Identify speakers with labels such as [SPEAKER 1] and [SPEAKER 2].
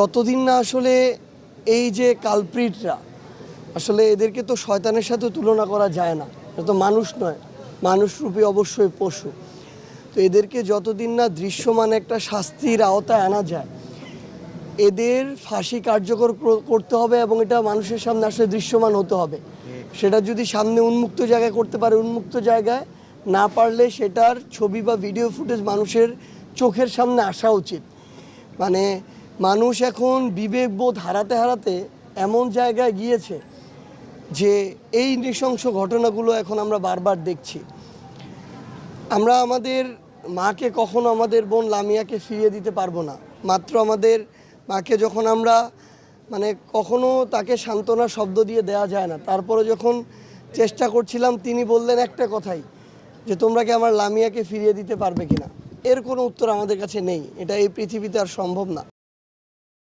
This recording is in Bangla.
[SPEAKER 1] যতদিন না আসলে এই যে কালপ্রিটরা আসলে এদেরকে তো শয়তানের সাথে তুলনা করা যায় না। এটা তো মানুষ নয় মানুষরূপী অবশ্যই পশু। তো এদেরকে যতদিন না দৃশ্যমান একটা শাস্তির আওতায় আনা যায়, এদের ফাঁসি কার্যকর করতে হবে এবং এটা মানুষের সামনে আসলে দৃশ্যমান হতে হবে। সেটা যদি সামনে উন্মুক্ত জায়গায় করতে পারে, উন্মুক্ত জায়গায় না পারলে সেটার ছবি বা ভিডিও ফুটেজ মানুষের চোখের সামনে আসা উচিত। মানে মানুষ এখন বিবেকবোধ হারাতে হারাতে এমন জায়গায় গিয়েছে যে এই নৃশংস ঘটনাগুলো এখন আমরা বারবার দেখছি। আমরা আমাদের মাকে কখনো আমাদের বোন লামিয়াকে ফিরিয়ে দিতে পারব না। মাত্র আমাদের মাকে যখন আমরা মানে কখনো তাকে সান্ত্বনা শব্দ দিয়ে দেওয়া যায় না। তারপরে যখন চেষ্টা করছিলাম, তিনি বললেন একটা কথাই, যে তোমরা কি আমার লামিয়াকে ফিরিয়ে দিতে পারবে কিনা? এর কোনো উত্তর আমাদের কাছে নেই। এটা এই পৃথিবীতে আর সম্ভব না।